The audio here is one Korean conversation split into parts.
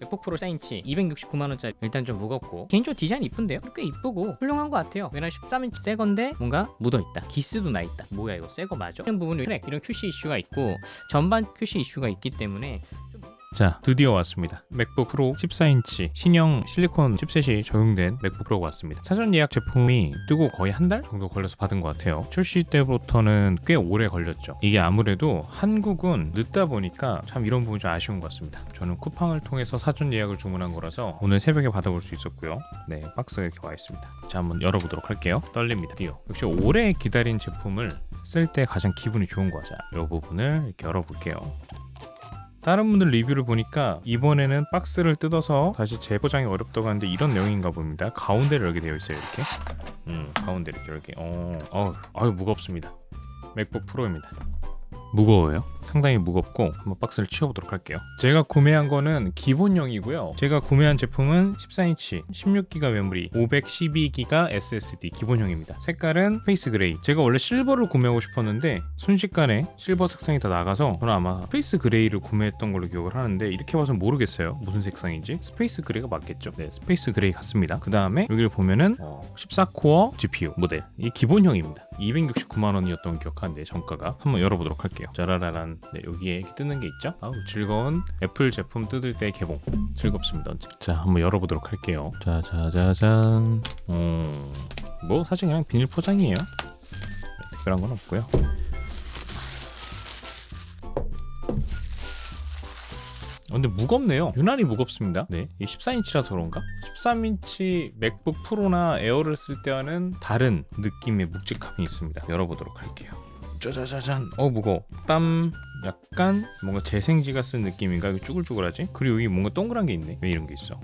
맥북 프로 4인치 269만원짜리 일단 좀 무겁고 개인적으로 디자인 이쁜데요? 꽤 이쁘고 훌륭한 것 같아요 왜냐면 13인치 새 건데 뭔가 묻어있다 기스도 나있다 뭐야 이거 새 거 맞아? 이런 부분이 트랙 이런 QC 이슈가 있고 전반 QC 이슈가 있기 때문에 자, 드디어 왔습니다. 맥북 프로 14인치 신형 실리콘 칩셋이 적용된 맥북 프로가 왔습니다. 사전 예약 제품이 뜨고 거의 한 달 정도 걸려서 받은 것 같아요. 출시 때부터는 꽤 오래 걸렸죠. 이게 아무래도 한국은 늦다 보니까 참 이런 부분이 좀 아쉬운 것 같습니다. 저는 쿠팡을 통해서 사전 예약을 주문한 거라서 오늘 새벽에 받아볼 수 있었고요. 네, 박스가 이렇게 와 있습니다. 자, 한번 열어보도록 할게요. 떨립니다. 드디어. 역시 오래 기다린 제품을 쓸 때 가장 기분이 좋은 거죠. 이 부분을 이렇게 열어볼게요. 다른 분들 리뷰를 보니까 이번에는 박스를 뜯어서 다시 재포장이 어렵다고 하는데 이런 내용인가 봅니다. 가운데를 이렇게 되어 있어요. 이렇게. 음, 가운데 이렇게 이렇게. 어, 어, 아유 무겁습니다. 맥북 프로입니다. 무거워요. 상당히 무겁고 한번 박스를 치워보도록 할게요. 제가 구매한 거는 기본형이고요. 제가 구매한 제품은 14인치 16기가 메모리 512기가 SSD 기본형입니다. 색깔은 페이스 그레이. 제가 원래 실버를 구매하고 싶었는데 순식간에 실버 색상이 다 나가서 저는 아마 스페이스 그레이를 구매했던 걸로 기억을 하는데 이렇게 봐서 모르겠어요. 무슨 색상인지. 스페이스 그레이가 맞겠죠? 네, 스페이스 그레이 같습니다. 그 다음에 여기를 보면은 어, 14코어 GPU 모델. 이 기본형입니다. 269만 원이었던 기억하는데 정가가 한번 열어보도록 할게요. 짜라라란 네, 여기에 이렇게 뜨는 게 있죠. 아우 즐거운 애플 제품 뜯을 때 개봉 즐겁습니다. 언제. 자 한번 열어보도록 할게요. 짜자자잔. 음, 뭐 사실 그냥 비닐 포장이에요. 네, 특별한 건 없고요. 어, 근데 무겁네요. 유난히 무겁습니다. 네, 이 14인치라서 그런가? 13인치 맥북 프로나 에어를 쓸 때와는 다른 느낌의 묵직함이 있습니다. 열어보도록 할게요. 짜자자잔. 어 무거워. 땀 약간 뭔가 재생지가 쓴 느낌인가? 이거 쭈글쭈글하지? 그리고 여기 뭔가 동그란 게 있네. 왜 이런 게 있어?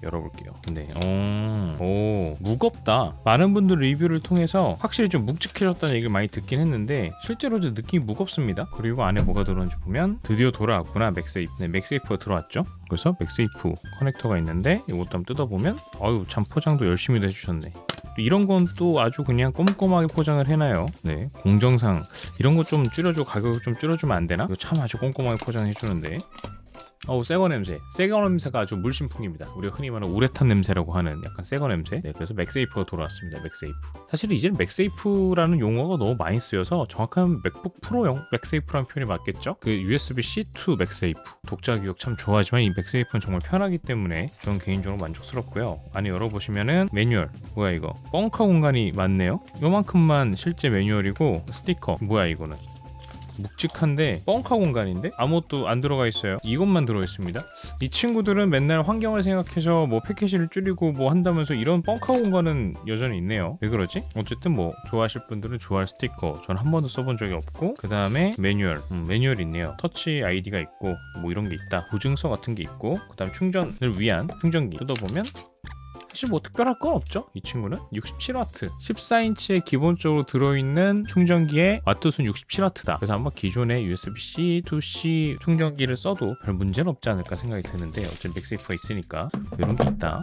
자 열어볼게요. 근데 어, 오 무겁다. 많은 분들 리뷰를 통해서 확실히 좀 묵직해졌다는 얘기를 많이 듣긴 했는데 실제로도 느낌이 무겁습니다. 그리고 안에 뭐가 들어오는지 보면 드디어 돌아왔구나 맥세이프. 네, 맥세이프가 들어왔죠. 그래서 맥세이프 커넥터가 있는데 이것도 한번 뜯어보면 어유 참 포장도 열심히 해주셨네. 이런 건 또 아주 그냥 꼼꼼하게 포장을 해놔요. 네, 공정상 이런 거 좀 줄여줘 가격을 좀 줄여주면 안 되나? 참 아주 꼼꼼하게 포장해 주는데. 어우 새거 냄새. 새거 냄새가 아주 물심풍입니다. 우리가 흔히 말하는 우레탄 냄새라고 하는 약간 새거 냄새? 네, 그래서 맥세이프가 돌아왔습니다 맥세이프. 사실 이제는 맥세이프라는 용어가 너무 많이 쓰여서 정확한 맥북 프로용 맥세이프라는 표현이 맞겠죠? 그 USB-C2 맥세이프. 독자 교육 참 좋아하지만 이 맥세이프는 정말 편하기 때문에 저는 개인적으로 만족스럽고요. 안에 열어보시면은 매뉴얼. 뭐야 이거? 뻥카 공간이 많네요? 요만큼만 실제 매뉴얼이고 스티커. 뭐야 이거는 묵직한데 뻥카 공간인데 아무것도 안 들어가 있어요. 이것만 들어 있습니다. 이 친구들은 맨날 환경을 생각해서 뭐 패키지를 줄이고 뭐 한다면서 이런 뻥카 공간은 여전히 있네요. 왜 그러지? 어쨌든 뭐 좋아하실 분들은 좋아할 스티커. 전 한 번도 써본 적이 없고 그 다음에 매뉴얼, 음, 매뉴얼 있네요. 터치 아이디가 있고 뭐 이런 게 있다. 보증서 같은 게 있고 그 다음 충전을 위한 충전기 뜯어보면 사실 뭐 특별할 건 없죠. 이 친구는 67W, 14인치에 기본적으로 들어있는 충전기의 와트수는 67W다. 그래서 아마 기존의 USB-C to C 충전기를 써도 별 문제는 없지 않을까 생각이 드는데 어쨌든 맥세이프가 있으니까 이런 게 있다.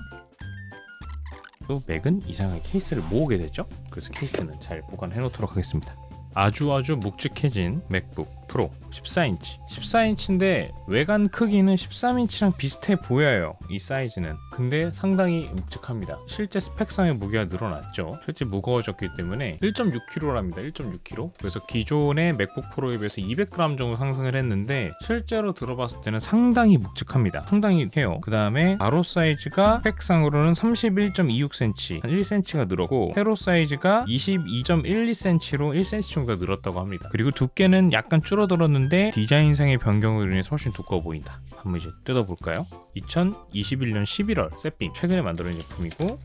또 맥은 이상하게 케이스를 모으게 되죠. 그래서 케이스는 잘 보관해 놓도록 하겠습니다. 아주 아주 묵직해진 맥북 프로 14인치. 14인치인데 외관 크기는 13인치랑 비슷해 보여요 이 사이즈는. 근데 상당히 묵직합니다. 실제 스펙상의 무게가 늘어났죠. 실제 무거워졌기 때문에 1.6kg랍니다. 1.6kg 그래서 기존의 맥북 프로에 비해서 200g 정도 상승을 했는데 실제로 들어봤을 때는 상당히 묵직합니다. 상당히 해요. 그 다음에 가로 사이즈가 스펙상으로는 31.26cm 한 1cm가 늘었고 세로 사이즈가 22.12cm로 1cm 정도 늘었다고 합니다. 그리고 두께는 약간 줄 어들었는데 디자인상의 변경으로 인해 훨씬 두꺼워 보인다. 한번 이제 뜯어볼까요? 2021년 11월 세핑 최근에 만들어진 제품이고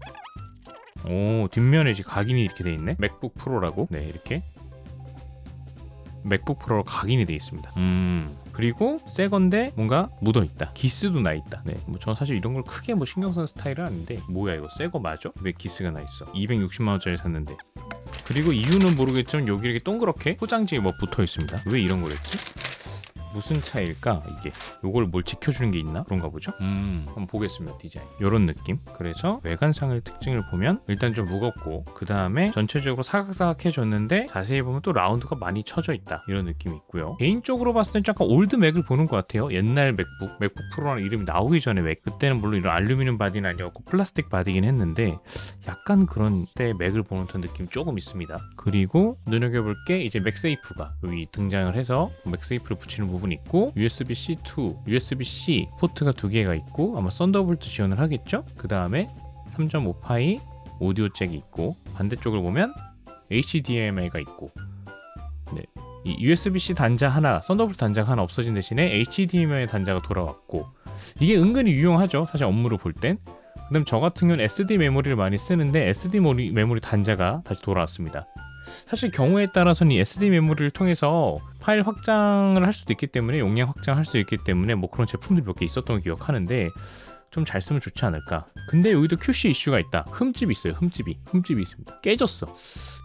오 뒷면에 이제 각인이 이렇게 돼 있네. 맥북 프로라고 네 이렇게 맥북 프로로 각인이 돼 있습니다. 음 그리고 새 건데 뭔가 묻어 있다. 기스도 나 있다. 네, 뭐전 사실 이런 걸 크게 뭐 신경 쓰는 스타일은 아닌데 뭐야 이거 새 거 맞아? 왜 기스가 나 있어? 260만 원짜리 샀는데. 그리고 이유는 모르겠지만 여기 이렇게 동그랗게 포장지에 뭐 붙어 있습니다. 왜 이런 거랬지? 무슨 차이일까? 이게 요걸 뭘 지켜주는 게 있나? 그런가 보죠? 음. 한번 보겠습니다 디자인. 요런 느낌. 그래서 외관상을 특징을 보면 일단 좀 무겁고 그 다음에 전체적으로 사각사각해졌는데 자세히 보면 또 라운드가 많이 쳐져 있다. 이런 느낌이 있고요. 개인적으로 봤을 땐 약간 올드 맥을 보는 것 같아요. 옛날 맥북 맥북 프로라는 이름이 나오기 전에 맥. 그때는 물론 이런 알루미늄 바디는 아니었고 플라스틱 바디긴 했는데 약간 그런 때 맥을 보는 듯한 느낌 조금 있습니다. 그리고 눈여겨볼 게 이제 맥세이프가 여기 등장을 해서 맥세이프를 붙이는 부분 이 있고 USB-C 2, USB-C 포트가 두 개가 있고 아마 썬더볼트 지원을 하겠죠 그 다음에 3.5파이 오디오 잭이 있고 반대쪽을 보면 HDMI가 있고 네. 이 USB-C 단자 하나, 썬더볼트 단자가 하나 없어진 대신에 HDMI 단자가 돌아왔고 이게 은근히 유용하죠. 사실 업무를 볼 땐. 그다음 저 같은 경우는 SD 메모리를 많이 쓰는데 SD 메모리 단자가 다시 돌아왔습니다. 사실 경우에 따라서는 이 SD 메모리를 통해서 파일 확장을 할 수도 있기 때문에 용량 확장할 수 있기 때문에 뭐 그런 제품들이 몇 개 있었던 걸 기억하는데 좀 잘 쓰면 좋지 않을까. 근데 여기도 QC 이슈가 있다. 흠집이 있어요. 흠집이. 흠집이 있습니다. 깨졌어.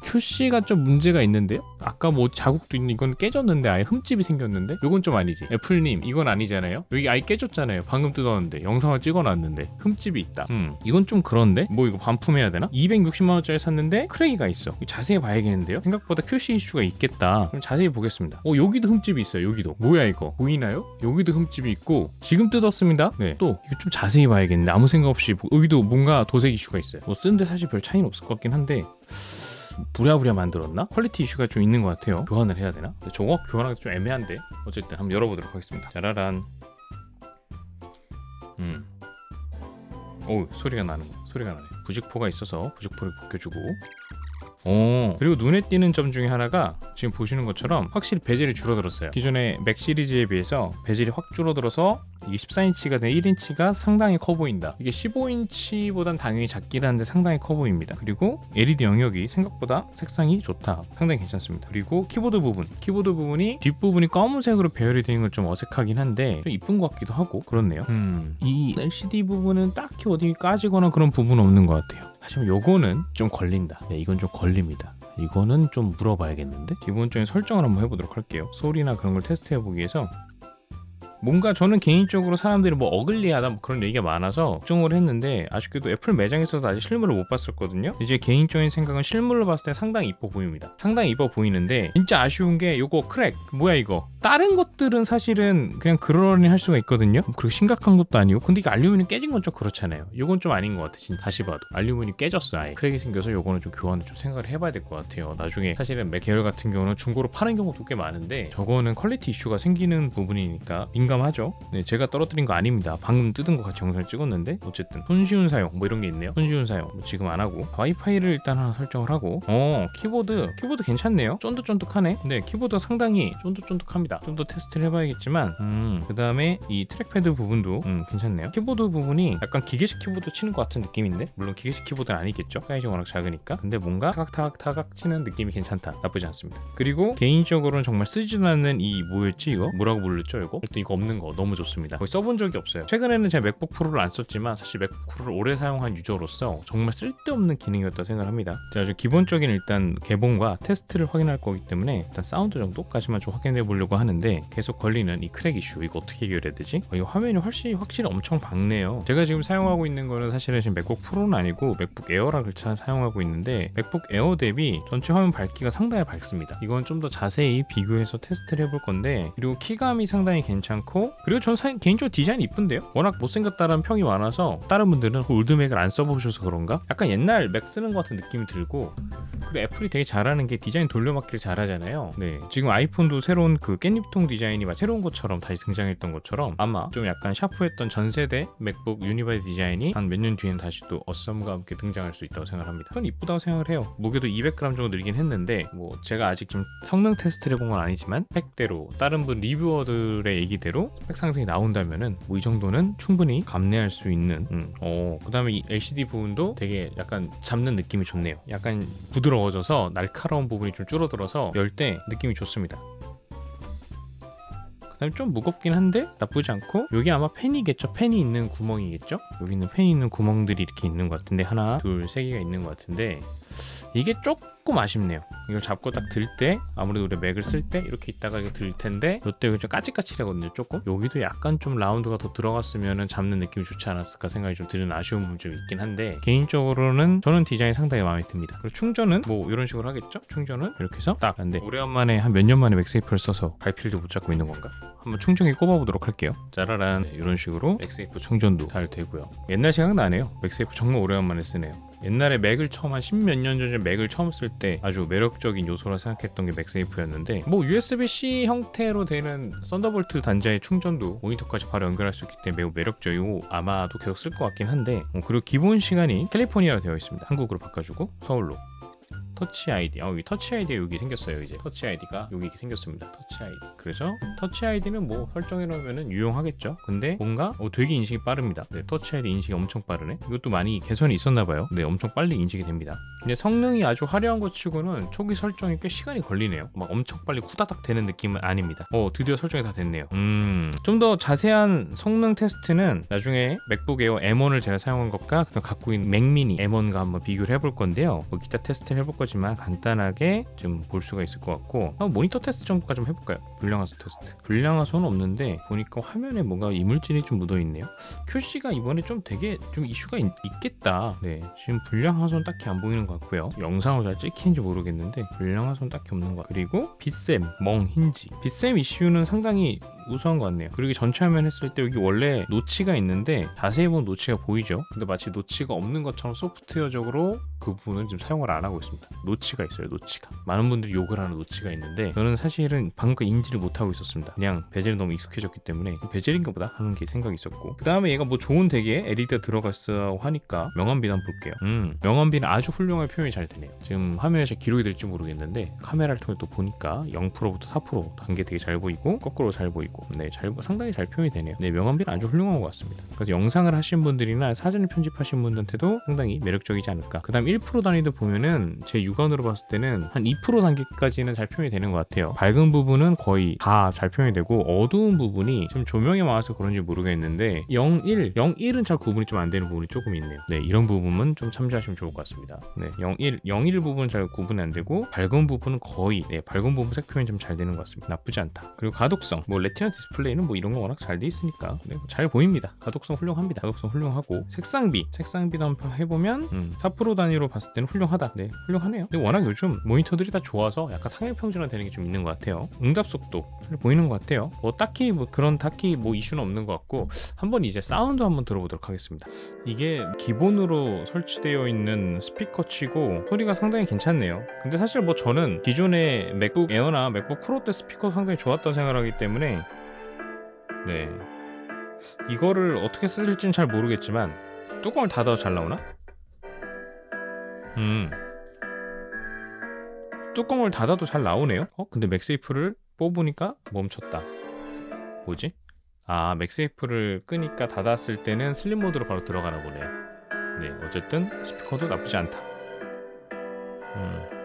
QC가 좀 문제가 있는데요. 아까 뭐 자국도 있는 이건 깨졌는데 아예 흠집이 생겼는데 이건 좀 아니지. 애플님 이건 아니잖아요. 여기 아예 깨졌잖아요. 방금 뜯었는데 영상을 찍어놨는데 흠집이 있다. 음 이건 좀 그런데 뭐 이거 반품해야 되나? 260만 원짜리 샀는데 크레이가 있어. 자세히 봐야겠는데요. 생각보다 QC 이슈가 있겠다. 그럼 자세히 보겠습니다. 어 여기도 흠집이 있어요. 여기도 뭐야 이거 보이나요? 여기도 흠집이 있고 지금 뜯었습니다. 네. 또 이거 좀 자세히 봐야겠는데 아무 생각 없이 보- 여기도 뭔가 도색 이슈가 있어요. 뭐 쓰는데 사실 별 차이는 없을 것 같긴 한데 부랴부랴 만들었나? 퀄리티 이슈가 좀 있는 것 같아요. 교환을 해야 되나? 저거 교환하기 좀 애매한데 어쨌든 한번 열어보도록 하겠습니다. 짜라란. 음. 오 소리가 나는 거. 소리가 나네. 부직포가 있어서 부직포를 벗겨주고. 오 그리고 눈에 띄는 점 중에 하나가 지금 보시는 것처럼 확실히 베젤이 줄어들었어요. 기존의 맥 시리즈에 비해서 베젤이 확 줄어들어서 이게 14인치가 된 1인치가 상당히 커 보인다. 이게 15인치보단 당연히 작긴 한데 상당히 커 보입니다. 그리고 LED 영역이 생각보다 색상이 좋다. 상당히 괜찮습니다. 그리고 키보드 부분. 키보드 부분이 뒷부분이 검은색으로 배열이 되는 건 좀 어색하긴 한데 좀 이쁜 것 같기도 하고 그렇네요. 음, 이 LCD 부분은 딱히 어디 까지거나 그런 부분은 없는 것 같아요. 하지만 요거는 좀 걸린다. 네, 이건 좀 걸립니다. 이거는 좀 물어봐야겠는데 기본적인 설정을 한번 해보도록 할게요. 소리나 그런 걸 테스트해보기 위해서 뭔가 저는 개인적으로 사람들이 뭐 어글리하다 뭐 그런 얘기가 많아서 걱정을 했는데 아쉽게도 애플 매장에서도 아직 실물을 못 봤었거든요. 이제 개인적인 생각은 실물로 봤을 때 상당히 이뻐 보입니다. 상당히 이뻐 보이는데 진짜 아쉬운 게 요거 크랙 뭐야 이거 다른 것들은 사실은 그냥 그러려니 할 수가 있거든요. 뭐 그렇게 심각한 것도 아니고 근데 이게 알루미늄 깨진 건 좀 그렇잖아요. 요건 좀 아닌 것 같아. 진짜 다시 봐도 알루미늄 깨졌어 아예 크랙이 생겨서 요거는 좀 교환을 좀 생각을 해봐야 될 것 같아요. 나중에 사실은 맥 계열 같은 경우는 중고로 파는 경우도 꽤 많은데 저거는 퀄리티 이슈가 생기는 부분이니까 민 감하죠. 네, 제가 떨어뜨린 거 아닙니다. 방금 뜯은 거 같이 영상을 찍었는데 어쨌든 손쉬운 사용 뭐 이런 게 있네요. 손쉬운 사용 뭐 지금 안 하고 와이파이를 일단 하나 설정을 하고 어 키보드 키보드 괜찮네요. 쫀득쫀득하네. 네 키보드가 상당히 쫀득쫀득합니다. 좀 더 테스트를 해봐야겠지만 음 그 다음에 이 트랙패드 부분도 음 괜찮네요. 키보드 부분이 약간 기계식 키보드 치는 것 같은 느낌인데 물론 기계식 키보드는 아니겠죠. 사이즈가 워낙 작으니까 근데 뭔가 타각타각타각 치는 느낌이 괜찮다. 나쁘지 않습니다. 그리고 개인적으로는 정말 쓰지도 않는 이 뭐였지 이거 뭐라고 불렀죠 이거 일단 이거 없는 거 너무 좋습니다. 거의 써본 적이 없어요. 최근에는 제가 맥북 프로를 안 썼지만 사실 맥북 프로를 오래 사용한 유저로서 정말 쓸데없는 기능이었다 생각합니다. 자, 아주 기본적인 일단 개봉과 테스트를 확인할 거기 때문에 일단 사운드 정도까지만 좀 확인해 보려고 하는데 계속 걸리는 이 크랙 이슈 이거 어떻게 해결해야 되지? 어, 이 화면이 훨씬 확실히 엄청 밝네요. 제가 지금 사용하고 있는 거는 사실은 지금 맥북 프로는 아니고 맥북 에어라 글자 사용하고 있는데 맥북 에어 대비 전체 화면 밝기가 상당히 밝습니다. 이건 좀 더 자세히 비교해서 테스트를 해볼 건데 그리고 키감이 상당히 괜찮고 그리고 전 사- 개인적으로 디자인이 이쁜데요. 워낙 못생겼다는 평이 많아서 다른 분들은 올드맥을 안 써보셔서 그런가? 약간 옛날 맥 쓰는 것 같은 느낌이 들고 그리고 애플이 되게 잘하는 게 디자인 돌려막기를 잘하잖아요. 네, 지금 아이폰도 새로운 그 깻잎통 디자인이 막 새로운 것처럼 다시 등장했던 것처럼 아마 좀 약간 샤프했던 전 세대 맥북 유니바이 디자인이 한 몇 년 뒤엔 다시 또 어썸과 함께 등장할 수 있다고 생각합니다. 전 이쁘다고 생각을 해요. 무게도 200g 정도 늘긴 했는데 뭐 제가 아직 좀 성능 테스트를 해본 건 아니지만 스펙대로 다른 분 리뷰어들의 얘기대로 스펙 상승이 나온다면은 뭐 이 정도는 충분히 감내할 수 있는 음. 어, 그다음에 이 LCD 부분도 되게 약간 잡는 느낌이 좋네요. 약간 부드러워져서 날카로운 부분이 좀 줄어들어서 열 때 느낌이 좋습니다. 그다음에 좀 무겁긴 한데 나쁘지 않고 여기 아마 펜이겠죠 펜이 있는 구멍이겠죠 여기는 펜이 있는 구멍들이 이렇게 있는 것 같은데 하나 둘 세 개가 있는 것 같은데 이게 조금 아쉽네요. 이걸 잡고 딱 들 때 아무래도 우리 맥을 쓸 때 이렇게 있다가 이거 들 텐데 이때 좀 까칠까칠하거든요. 조금 여기도 약간 좀 라운드가 더 들어갔으면 잡는 느낌이 좋지 않았을까 생각이 좀 드는 아쉬운 부분 좀 있긴 한데 개인적으로는 저는 디자인이 상당히 마음에 듭니다. 그리고 충전은 뭐 이런 식으로 하겠죠? 충전은 이렇게 해서 딱 근데 오래간만에 한 몇 년 만에 맥세이프를 써서 갈피를 못 잡고 있는 건가? 한번 충전기 꼽아보도록 할게요. 짜라란 네, 이런 식으로 맥세이프 충전도 잘 되고요. 옛날 생각나네요. 맥세이프 정말 오래간만에 쓰네요. 옛날에 맥을 처음 한 십 몇 년 전에 맥을 처음 쓸 때 아주 매력적인 요소라 생각했던 게 맥세이프였는데 뭐 USB-C 형태로 되는 썬더볼트 단자의 충전도 모니터까지 바로 연결할 수 있기 때문에 매우 매력적이고 아마도 계속 쓸 것 같긴 한데 어, 그리고 기본 시간이 캘리포니아로 되어 있습니다. 한국으로 바꿔주고 서울로 터치 아이디. 어, 여기 터치 아이디가 여기 생겼어요. 이제 터치 아이디가 여기 생겼습니다. 터치 아이디. 그래서 터치 아이디는 뭐 설정해 놓으면은 유용하겠죠. 근데 뭔가 어, 되게 인식이 빠릅니다. 네, 터치 아이디 인식이 엄청 빠르네. 이것도 많이 개선이 있었나 봐요. 네, 엄청 빨리 인식이 됩니다. 근데 성능이 아주 화려한 것 치고는 초기 설정이 꽤 시간이 걸리네요. 막 엄청 빨리 후다닥 되는 느낌은 아닙니다. 어, 드디어 설정이 다 됐네요. 음, 좀 더 자세한 성능 테스트는 나중에 맥북 에어 M1을 제가 사용한 것과 그다음 갖고 있는 맥미니 M1과 한번 비교를 해볼 건데요. 뭐 기타 테스트를 해볼 거 지만 간단하게 좀 볼 수가 있을 것 같고 모니터 테스트 정도까지 좀 해볼까요? 불량화소 테스트. 불량화소는 없는데 보니까 화면에 뭔가 이물질이 좀 묻어 있네요. QC가 이번에 좀 되게 좀 이슈가 있, 겠다 네, 지금 불량화소는 딱히 안 보이는 것 같고요. 영상으로 잘 찍히는지 모르겠는데 불량화소는 딱히 없는 것 같고 그리고 빗샘, 멍, 힌지. 빗샘 이슈는 상당히 우수한 것 같네요. 그리고 전체 화면 했을 때 여기 원래 노치가 있는데 자세히 보면 노치가 보이죠. 근데 마치 노치가 없는 것처럼 소프트웨어적으로 그 부분을 지금 사용을 안 하고 있습니다. 노치가 있어요. 노치가. 많은 분들이 욕을 하는 노치가 있는데 저는 사실은 방금 인지를 못 하고 있었습니다. 그냥 베젤이 너무 익숙해졌기 때문에 베젤인가 보다 하는 게 생각이 있었고 그 다음에 얘가 뭐 좋은 덱에 LED가 들어갔어 하니까 명암비도 한번 볼게요. 음 명암비는 아주 훌륭한 표현이 잘 되네요. 지금 화면에 제 기록이 될지 모르겠는데 카메라를 통해 또 보니까 0%부터 4% 단계 되게 잘 보이고 거꾸로 잘 보이고 네, 잘 상당히 잘 표현이 되네요. 네, 명암비는 아주 훌륭한 것 같습니다. 그래서 영상을 하신 분들이나 사진을 편집하신 분들한테도 상당히 매력적이지 않을까. 그 다음 1% 단위도 보면은 제 육안으로 봤을 때는 한 2% 단계까지는 잘 표현이 되는 것 같아요. 밝은 부분은 거의 다 잘 표현이 되고 어두운 부분이 좀 조명이 많아서 그런지 모르겠는데 0, 1, 0, 1은 잘 구분이 좀 안 되는 부분이 조금 있네요. 네, 이런 부분은 좀 참조하시면 좋을 것 같습니다. 네, 0, 1, 0, 1 부분은 잘 구분이 안 되고 밝은 부분은 거의 네, 밝은 부분 색 표현이 좀 잘 되는 것 같습니다. 나쁘지 않다. 그리고 가독성, 뭐 레티나 디스플레이는 뭐 이런 거 워낙 잘 돼 있으니까 네, 잘 보입니다. 가독성 훌륭합니다. 가독성 훌륭하고 색상비, 색상비도 한번 해보면 음, 4% 단위로 봤을 때는 훌륭하다. 네, 훌륭하네요. 근데 워낙 요즘 모니터들이 다 좋아서 약간 상향 평준화 되는 게 좀 있는 것 같아요. 응답 속도 잘 보이는 것 같아요. 뭐 딱히 뭐 그런 딱히 뭐 이슈는 없는 것 같고 한번 이제 사운드 한번 들어보도록 하겠습니다. 이게 기본으로 설치되어 있는 스피커치고 소리가 상당히 괜찮네요. 근데 사실 뭐 저는 기존의 맥북 에어나 맥북 프로 때 스피커 상당히 좋았다고 생각하기 때문에 네 이거를 어떻게 쓸지는 잘 모르겠지만 뚜껑을 닫아도 잘 나오나? 음 뚜껑을 닫아도 잘 나오네요. 어 근데 맥세이프를 뽑으니까 멈췄다. 뭐지? 아 맥세이프를 끄니까 닫았을 때는 슬립 모드로 바로 들어가나 보네요. 네 어쨌든 스피커도 나쁘지 않다. 음.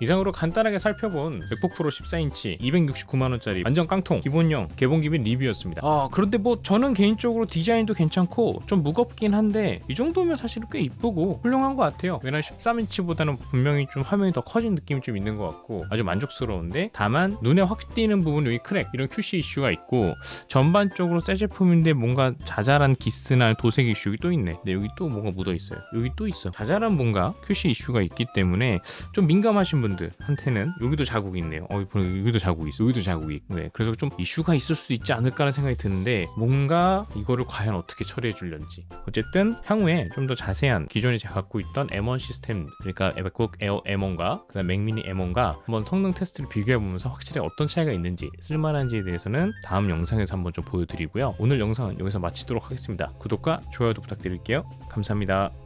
이상으로 간단하게 살펴본 맥북 프로 14인치 269만원짜리 완전 깡통 기본형 개봉기빈 리뷰였습니다. 아 그런데 뭐 저는 개인적으로 디자인도 괜찮고 좀 무겁긴 한데 이 정도면 사실은 꽤 이쁘고 훌륭한 것 같아요. 왜냐면 13인치보다는 분명히 좀 화면이 더 커진 느낌이 좀 있는 것 같고 아주 만족스러운데 다만 눈에 확 띄는 부분 여기 크랙 이런 QC 이슈가 있고 전반적으로 새 제품인데 뭔가 자잘한 기스나 도색 이슈가 또 있네. 근데 여기 또 뭔가 묻어 있어요. 여기 또 있어. 자잘한 뭔가 QC 이슈가 있기 때문에 좀 민감하신 분 들한테는 여기도 자국이 있네요. 어, 여기도 자국이 있어. 여기도 자국이 있고. 네, 그래서 좀 이슈가 있을 수도 있지 않을까라는 생각이 드는데 뭔가 이거를 과연 어떻게 처리해 줄런지. 어쨌든 향후에 좀 더 자세한 기존에 제가 갖고 있던 M1 시스템 그러니까 맥북 에어 M1과 그다음 맥미니 M1과 한번 성능 테스트를 비교해 보면서 확실히 어떤 차이가 있는지 쓸만한지에 대해서는 다음 영상에서 한번 좀 보여드리고요. 오늘 영상은 여기서 마치도록 하겠습니다. 구독과 좋아요도 부탁드릴게요. 감사합니다.